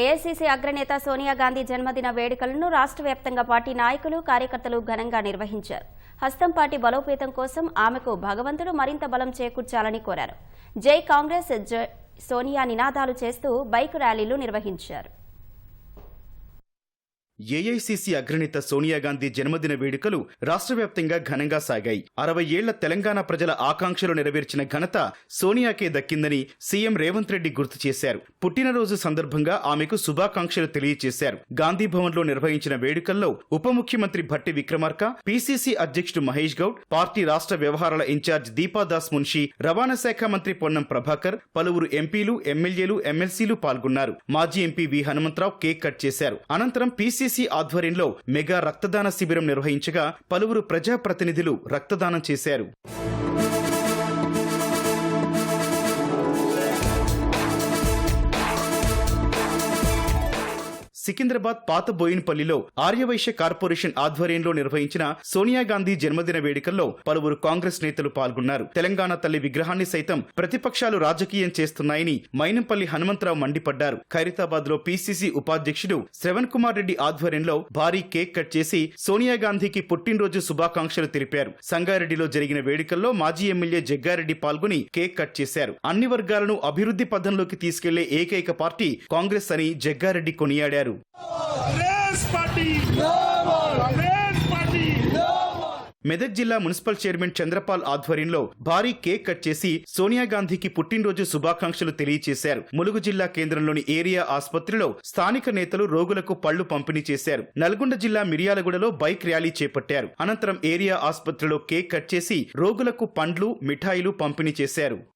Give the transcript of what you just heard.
AICC అగ్రనేత సోనియా గాంధీ జన్మదిన వేడుకలను రాష్ట్ర వ్యాప్తంగా పార్టీ నాయకులు కార్యకర్తలు ఘనంగా నిర్వహించారు. హస్తం పార్టీ బలోపేతం కోసం ఆమెకు భగవంతుడు మరింత బలం చేకూర్చాలని కోరారు. జై కాంగ్రెస్ జై సోనియా నినాదాలు చేస్తూ బైక్ ర్యాలీలు నిర్వహించారు. ఏఐసీసీ అగ్రనేత సోనియా గాంధీ జన్మదిన వేడుకలు రాష్ట్ర వ్యాప్తంగా ఘనంగా సాగాయి. అరవై ఏళ్ళ తెలంగాణ ప్రజల ఆకాంక్షలు నెరవేర్చిన ఘనత సోనియాకే దక్కిందని సీఎం రేవంత్ రెడ్డి గుర్తు చేశారు. పుట్టినరోజు సందర్భంగా ఆమెకు శుభాకాంక్షలు తెలియజేశారు. గాంధీ భవన్లో నిర్వహించిన వేడుకల్లో ఉప ముఖ్యమంత్రి భట్టి విక్రమార్క పీసీసీ అధ్యక్షుడు మహేష్ గౌడ్ పార్టీ రాష్ట్ర వ్యవహారాల ఇన్ఛార్జ్ దీపాదాస్ మున్షి రవాణా శాఖ మంత్రి పొన్నం ప్రభాకర్ పలువురు ఎంపీలు ఎమ్మెల్యేలు ఎమ్మెల్సీలు పాల్గొన్నారు. మాజీ MP V Hanumantha Rao cake cut చేశారు. అనంతరం పిసిసి ఆధ్వర్యంలో మెగా రక్తదాన శిబిరం నిర్వహించగా పలువురు ప్రజాప్రతినిధులు రక్తదానం చేశారు. సికింద్రాబాద్ పాత బోయిన్పల్లిలో ఆర్యవైశ్య కార్పొరేషన్ ఆధ్వర్యంలో నిర్వహించిన సోనియా గాంధీ జన్మదిన వేడుకల్లో పలువురు కాంగ్రెస్ నేతలు పాల్గొన్నారు. తెలంగాణ తల్లి విగ్రహాన్ని సైతం ప్రతిపక్షాలు రాజకీయం చేస్తున్నాయని మైనంపల్లి హనుమంతరావు మండిపడ్డారు. ఖైరతాబాద్లో పీసీసీ ఉపాధ్యక్షుడు శ్రవణ్ కుమార్ రెడ్డి ఆధ్వర్యంలో భారీ కేక్ కట్ చేసి సోనియా గాంధీకి పుట్టినరోజు శుభాకాంక్షలు తెలిపారు. సంగారెడ్డిలో జరిగిన వేడుకల్లో మాజీ ఎమ్మెల్యే జగ్గారెడ్డి పాల్గొని కేక్ కట్ చేశారు. అన్ని వర్గాలను అభివృద్ధి పథంలోకి తీసుకెళ్ళే ఏకైక పార్టీ కాంగ్రెస్ అని జగ్గారెడ్డి కొనియాడారు. పార్టీ. మెదక్ జిల్లా మున్సిపల్ చైర్మన్ చంద్రపాల్ ఆధ్వర్యంలో భారీ కేక్ కట్ చేసి సోనియా గాంధీకి పుట్టినరోజు శుభాకాంక్షలు తెలియజేశారు ములుగు జిల్లా కేంద్రంలోని ఏరియా ఆసుపత్రిలో స్థానిక నేతలు రోగులకు పళ్ళు పంపిణీ చేశారు. నల్గొండ జిల్లా మిర్యాలగూడలో బైక్ ర్యాలీ చేపట్టారు. అనంతరం ఏరియా ఆసుపత్రిలో కేక్ కట్ చేసి రోగులకు పండ్లు మిఠాయిలు పంపిణీ చేశారు.